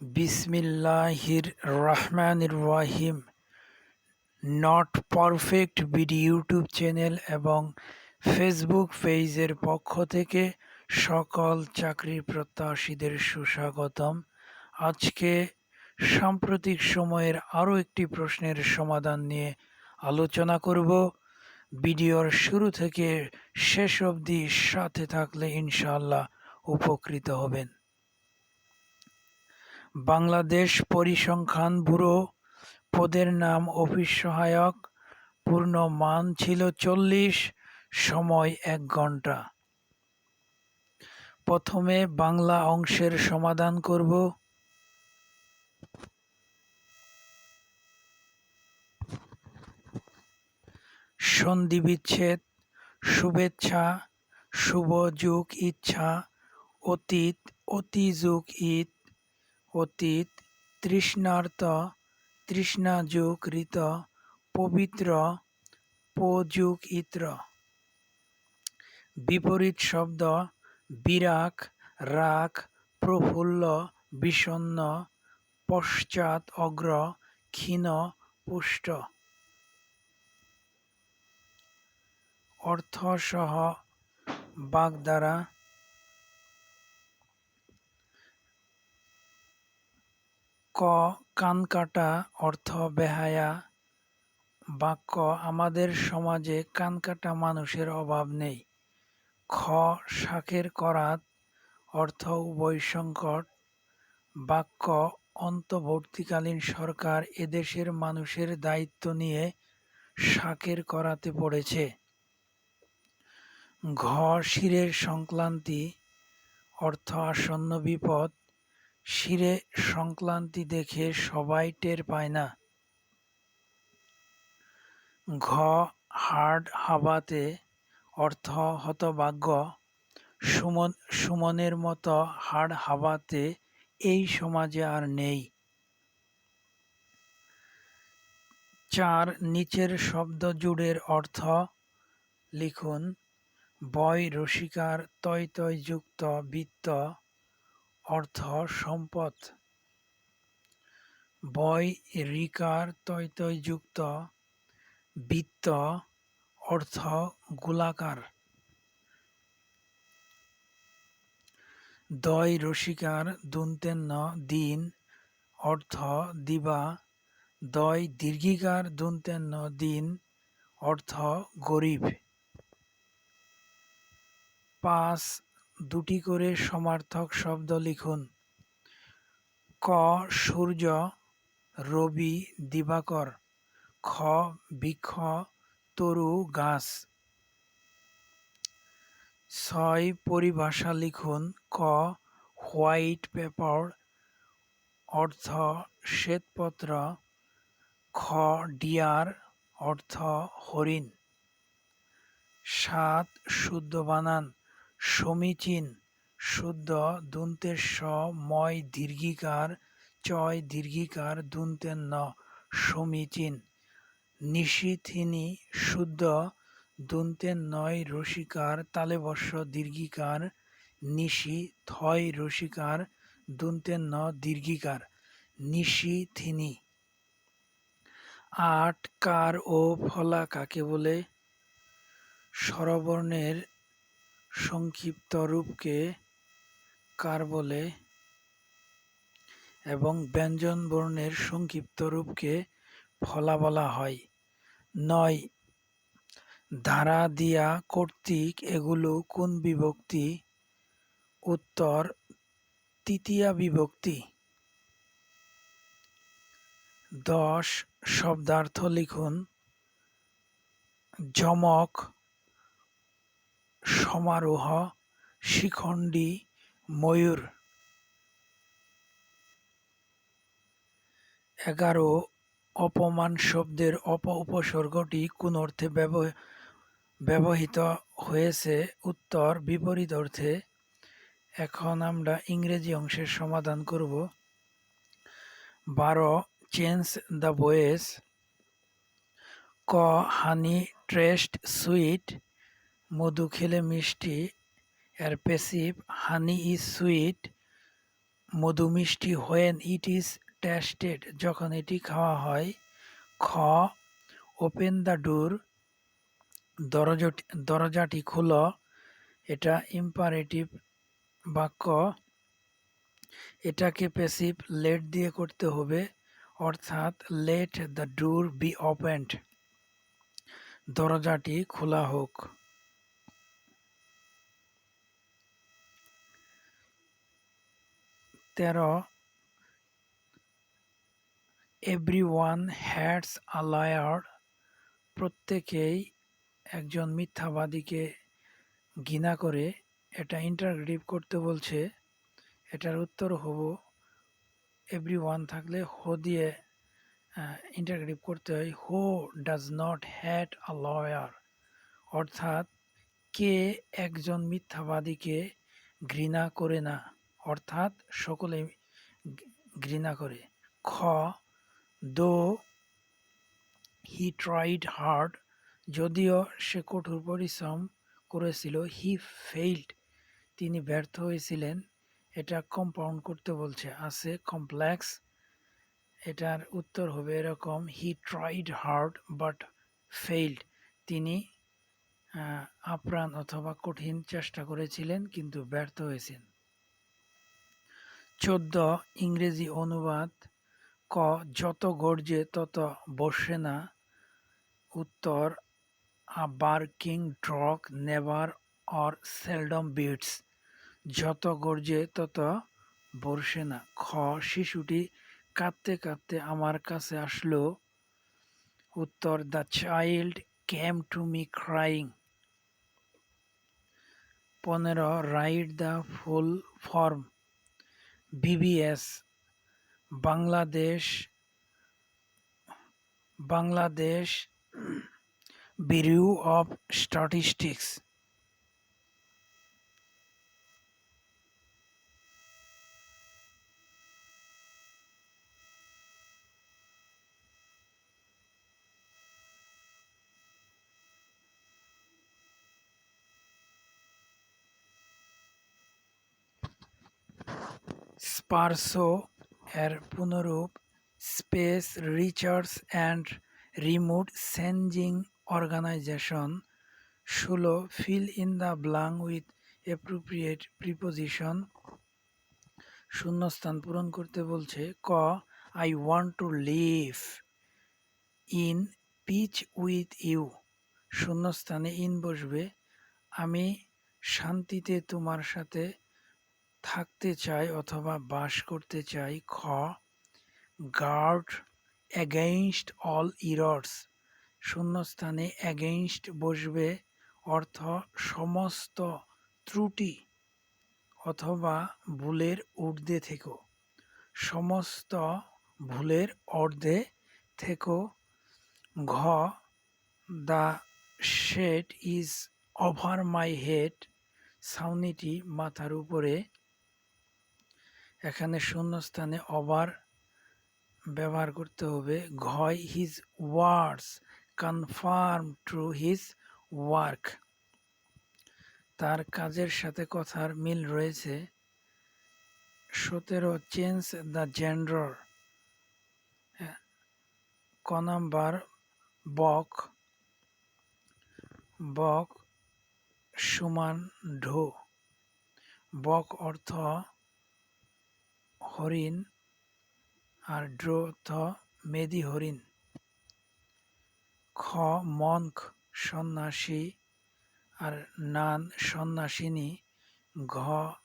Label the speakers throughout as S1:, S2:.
S1: বিসমিল্লাহির রহমানির রহিম not perfect BD YouTube channel এবং ফেসবুক পেজের পক্ষ থেকে সকল চাকরি প্রত্যাশীদের সুস্বাগতম। আজকে সাম্প্রতিক সময়ের আরও একটি প্রশ্নের সমাধান নিয়ে আলোচনা করব। ভিডিওর শুরু থেকে শেষ অবধি সাথে থাকলে ইনশাআল্লাহ উপকৃত হবেন। বাংলাদেশ পরিসংখ্যান ব্যুরো পদের নাম অফিস সহায়ক। পূর্ণ মান ছিল চল্লিশ, সময় এক ঘণ্টা। প্রথমে বাংলা অংশের সমাধান করব। সন্ধি বিচ্ছেদ শুভেচ্ছা, শুভ যুগ ইচ্ছা, অতীত, অতি যুগ ঈদ অতীত তৃষ্ণার্ত তৃষ্ণাযুগ ঋত পবিত্র পযুগ ইত্র বিপরীত শব্দ বিরাগ, রাগ, প্রফুল্ল বিষণ্ন পশ্চাৎ অগ্র, ক্ষীণ, পুষ্ট। অর্থসহ বাগধারা ক কানকাটা অর্থ বেহায়া। বাক্য, আমাদের সমাজে কানকাটা মানুষের অভাব নেই। খ শাকের করাত অর্থ উভয় সংকট। বাক্য, অন্তর্বর্তীকালীন সরকার এদেশের মানুষের দায়িত্ব নিয়ে শাকের করাতে পড়েছে। ঘ, শিরের সংক্রান্তি অর্থ আসন্ন বিপদ। শিরে সংক্রান্তি দেখে সবাই টের পায় না। ঘ হাড় হাবাতে অর্থ হতভাগ্য। সুমন, সুমনের মতো হাড় হাবাতে এই সমাজে আর নেই। চার, নিচের শব্দ জুড়ের অর্থ লিখুন, বয় রসিকার তয় তয় যুক্ত বৃত্ত অর্থ, সম্পদ। বয় রিকার তয় তয় যুক্ত। বৃত্ত, অর্থ গোলাকার। দয় রসিকার দুন্তেন্ন দিন, অর্থ দিবা। দয় দীর্ঘিকার দুন্তেন্ন দিন, অর্থ গরিব। পাঁচ দুটি করে সমার্থক শব্দ লিখুন। ক, সূর্য, রবি, দিবাকর। খ, বৃক্ষ, তরু, গাছ। ছয়, পরিভাষা লিখুন। ক, হোয়াইট পেপার। অর্থ, শ্বেতপত্র। খ, ডিয়ার। অর্থ, হরিণ। সাত, শুদ্ধ বানান। সমীচীন, শুদ্ধ দন্তের স ময় দীর্ঘিকার, চয় দীর্ঘিকার দন্তের ন সমীচীন। নিশিথিনী শুদ্ধ দন্তের নয় রসিকার তালেবর্ষ দীর্ঘিকার, নিশি থয় রসিকার, দন্তের ন দীর্ঘিকার। নিশিথিনী। আট কার ও ফলা কাকে বলে? স্বরবর্ণের সংক্ষিপ্ত রূপকে কার বলে? এবং ব্যঞ্জন বর্ণের সংক্ষিপ্ত রূপকে ফলা বলা হয়। নয়, ধারা দিয়া কর্তৃক এগুলো কোন বিভক্তি? উত্তর, তৃতীয়া বিভক্তি। দশ, শব্দার্থ লিখুন। যমক সমারোহ, শিখণ্ডী, ময়ূর। এগারো অপমান শব্দের অপ উপসর্গটি কোন অর্থে ব্যবহৃত হয়েছে? উত্তর, বিপরীত অর্থে। এখন আমরা ইংরেজি অংশের সমাধান করব। বারো, চেঞ্জ দ্য ভয়েস। ক, হানি ট্রেস্ট সুইট। মধু খেলে মিষ্টি, এর পেসিভ হানি ইজ সুইট মধু মিষ্টি হোয়েন ইট ইজ টেস্টেড যখন এটি খাওয়া হয়, খ ওপেন দ্য ডোর দরজাটি দরজাটি খুলো, এটা ইম্পারেটিভ বাক্য, এটাকে প্যাসিভ লেট দিয়ে করতে হবে, অর্থাৎ let the door be opened দরজাটি খোলা হোক। তেরো। Every one hads a liar প্রত্যেকেই একজন মিথ্যাবাদীকে ঘৃণা করে। এটা ইন্টারগ্রিভ করতে বলছে। এটার উত্তর হব। এভরি ওয়ান থাকলে হো দিয়ে ইন্টারগ্রিভ করতে হয়। Who does not had a lawyer অর্থাৎ কে একজন মিথ্যাবাদীকে ঘৃণা করে না। অর্থাৎ সকলে ঘৃণা করে। খ, দো হি ট্রাইড হার্ড। যদিও সে কঠোর পরিশ্রম করেছিল, হি ফেইল্ড। তিনি ব্যর্থ হয়েছিলেন। এটা কম্পাউন্ড করতে বলছে, আছে কমপ্লেক্স। এটার উত্তর হবে এরকম, he tried hard but failed. তিনি আপ্রাণ অথবা কঠিন চেষ্টা করেছিলেন, কিন্তু ব্যর্থ হয়েছেন। চোদ্দ ইংরেজি অনুবাদ। ক, যত গর্জে তত বসে না। উত্তর a barking dog never or seldom bites যত গর্জে তত বসে না। খ, শিশুটি কাঁদতে কাঁদতে আমার কাছে আসলো। উত্তর the child came to me crying পনেরো right the full form BBS Bangladesh Bangladesh bureau of statistics SPARRSO এর পুনরূপ space research and remote sensing organization ষোলো fill in the blank with appropriate preposition শূন্যস্থান পূরণ করতে বলছে ক, I want to live in peace with you. শূন্যস্থানে in বসবে, আমি শান্তিতে তোমার সাথে থাকতে চাই অথবা বাস করতে চাই, খ গার্ড অ্যাগেইনস্ট অল ইরর্স শূন্যস্থানে অ্যাগেইনস্ট বসবে অর্থ সমস্ত ত্রুটি অথবা ভুলের ঊর্ধ্বে থেকো। সমস্ত ভুলের অর্ধে থেকো। ঘ the shed is over my head ছাউনিটি মাথার উপরে এখানে শূন্যস্থানে ওভার ব্যবহার করতে হবে। ঘয় his words confirm true his work. তার কাজের সাথে কথার মিল রয়েছে। সতেরো, চেঞ্জ দ্য জেন্ডার। ক নাম্বার, বক বক সমান ঢো। বক অর্থ হরিণ আর ড্রোথ মেদি হরিণ। খ মনক সন্ন্যাসী আর নান, সন্ন্যাসিনী। ঘ,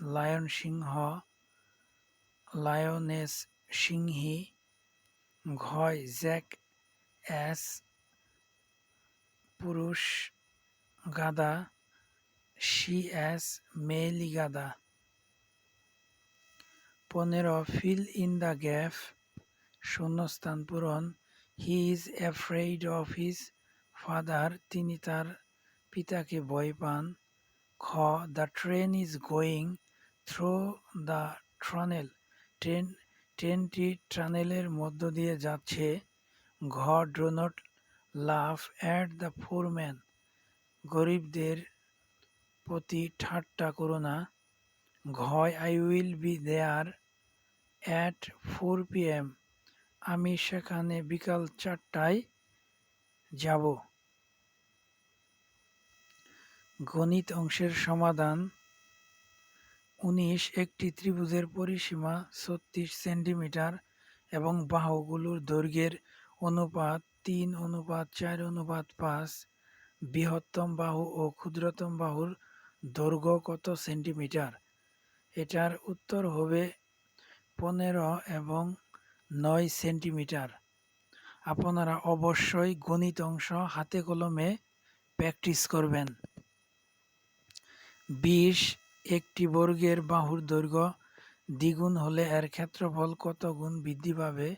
S1: লায়ন সিংহ, লায়নেস সিংহী। ঘয় জ্যাক অ্যাস পুরুষ গাদা। সি অ্যাস মেলি গাদা। পনেরো ফিল ইন দ্য গ্যাপ শূন্যস্থান পূরণ। He is afraid of his father তিনি তার পিতাকে ভয় পান। খ the train is going through the tunnel train ট্রেনটি টানেলের মধ্য দিয়ে যাচ্ছে। ঘ do not laugh at the poor man গরিবদের প্রতি ঠাট্টা করো না। ঘয় I will be there at four PM আমি সেখানে বিকাল চারটায় যাব। গণিত অংশের সমাধান। উনিশ একটি ত্রিভুজের পরিসীমা ছত্রিশ সেন্টিমিটার এবং বাহুগুলোর দৈর্ঘ্যের অনুপাত তিন, অনুপাত চার, অনুপাত পাঁচ। বৃহত্তম বাহু ও ক্ষুদ্রতম বাহুর দৈর্ঘ্য কত সেন্টিমিটার? এটার উত্তর হবে পনেরো এবং নয় সেন্টিমিটার। আপনারা অবশ্যই গণিত অংশ হাতে কলমে প্র্যাকটিস করবেন। বিশ, একটি বর্গের বাহুর দৈর্ঘ্য দ্বিগুণ হলে এর ক্ষেত্রফল কত গুণ বৃদ্ধি পাবে?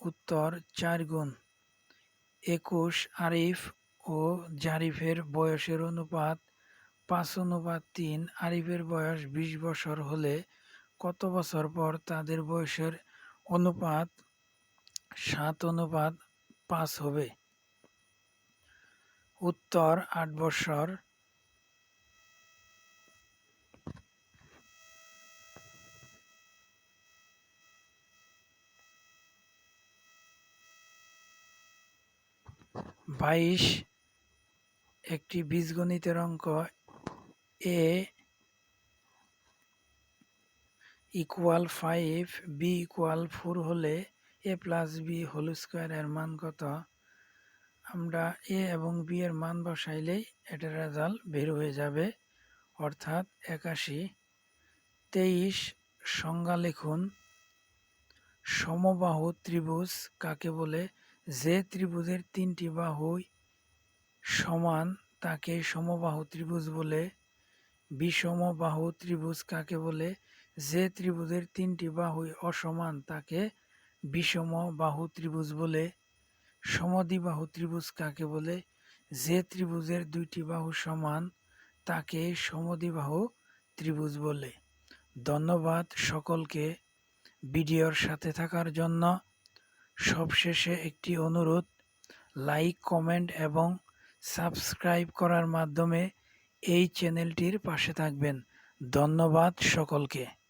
S1: উত্তর, চার গুণ। একুশ, আরিফ ও জারিফের বয়সের অনুপাত পাঁচ অনুপাত তিন, আরিফের বয়স বিশ বছর হলে কত বছর পর তাদের বয়সের অনুপাত সাত অনুপাত পাঁচ হবে? উত্তর, আট বছর বাইশ, একটি বীজগণিতের অঙ্ক A equal five B equal four হলে এ প্লাস বি হোল স্কোয়ারের মান কত? আমরা এ এবং বি এর মান বসাইলেই এটার রেজাল্ট বের হয়ে যাবে, অর্থাৎ একাশি। তেইশ, সংজ্ঞা লিখুন। সমবাহু ত্রিভুজ কাকে বলে? যে ত্রিভুজের তিনটি বাহুই সমান, তাকে সমবাহু ত্রিভুজ বলে। বিষমবাহু ত্রিভুজ কাকে বলে? যে ত্রিভুজের তিনটি বাহুই অসমান, তাকে বিষম বাহু ত্রিভুজ বলে, সমদ্বিবাহু ত্রিভুজ কাকে বলে? যে ত্রিভুজের দুইটি বাহু সমান, তাকে সমদ্বিবাহু ত্রিভুজ বলে। ধন্যবাদ সকলকে ভিডিওর সাথে থাকার জন্য। সবশেষে একটি অনুরোধ, লাইক, কমেন্ট এবং সাবস্ক্রাইব করার মাধ্যমে এই চ্যানেলটির পাশে থাকবেন। ধন্যবাদ সকলকে।